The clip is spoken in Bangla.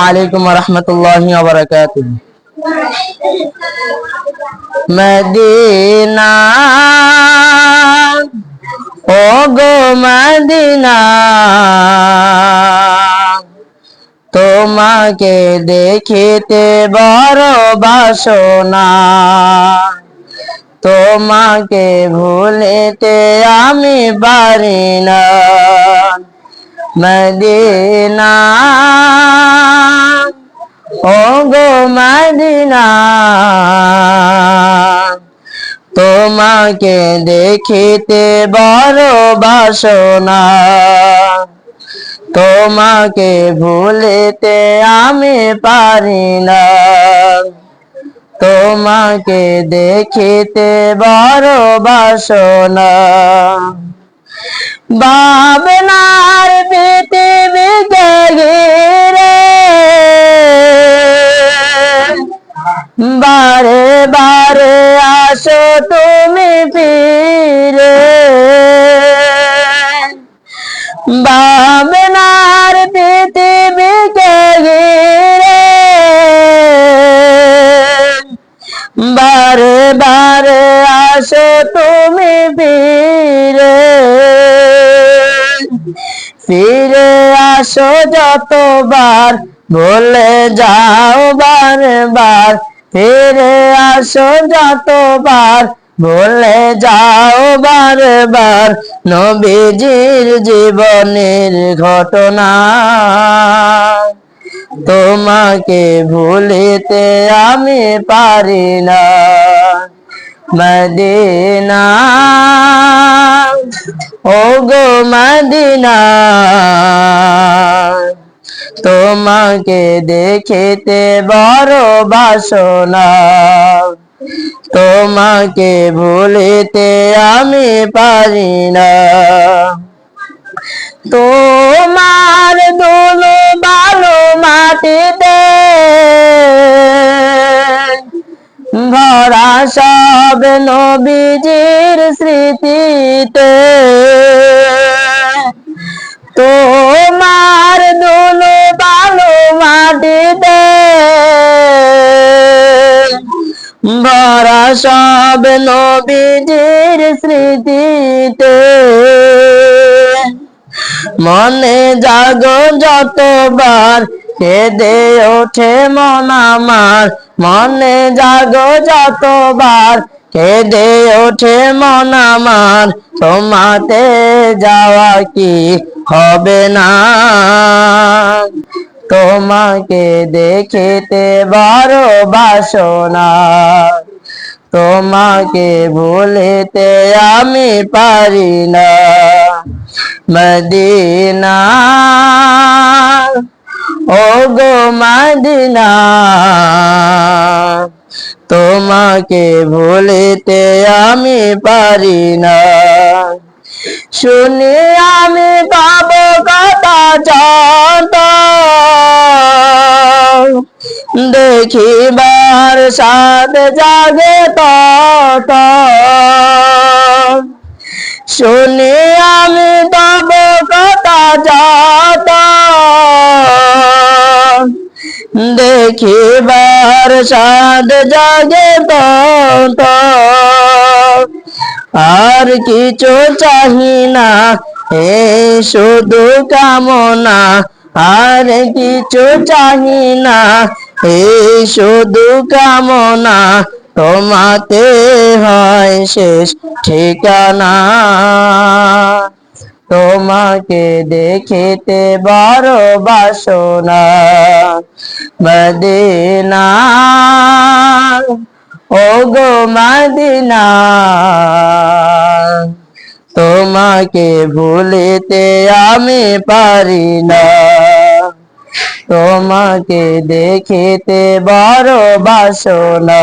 আলাইকুম রহমতুল্লাহ মদিনা ও গো মদিনা, তোমাকে দেখিতে বড় বাসনা, তোমাকে ভুলিতে আমি পারি না। মদিনা। ও গো মদিনা, তোমাকে দেখিতে বড় বাসনা। তোমাকে ভুলিতে আমি পারি না। তোমাকে দেখিতে বড় বাসনা। বাবনার পৃথিবী ঘিরে বারে বারে আসো তুমি ফিরে। বাবনার পৃথিবী ঘিরে বারে বারে আসো তুমি ফিরে। ফিরে আসো যতবার, বলে যাও বারবার। ফিরে আসো যতবার, বলে যাও বারবার। নবীজির জীবনের ঘটনা। তোমাকে ভুলিতে আমি পারি না। মদিনা ও গো মদিনা, তোমাকে দেখিতে বড় বাসনা। তোমাকে ভুলিতে আমি পারি না। তোমার দুলো বালো মাটিতে ভরা সব নবীজির স্মৃতিতে। তোমার দুলো বালো মাটিতে। ভরা সব নবীজির স্মৃতিতে। মনে জাগো যতবার কেঁদে ওঠে মন আমার। মনে জাগো যতবার, কেঁদে ওঠে মন আমার, তোমাতে যাওয়া কি হবে না? তোমাকে দেখেতে বড় বাসনা, তোমাকে ভুলেতে আমি পারি না। মদিনা ও গো মদিনা, তোমাকে ভুলিতে আমি পারি না। শুনি আমি পাব কথা যত, দেখিবার সাথ জাগে তত। শুনি আমি তব কথা যত দেখিবার সাদ জাগে তত। আর কিছু চাহি না, হে শুধু কামনা। আর কিছু চাহি না, হে শুধু কামনা। তোমাতে হয় শেষ ঠিকানা। তোমাকে দেখিতে বড় বাসনা, মদিনা। ও গো মদিনা, তোমাকে ভুলিতে আমি পারি না। তোমাকে দেখিতে বড় বাসনা।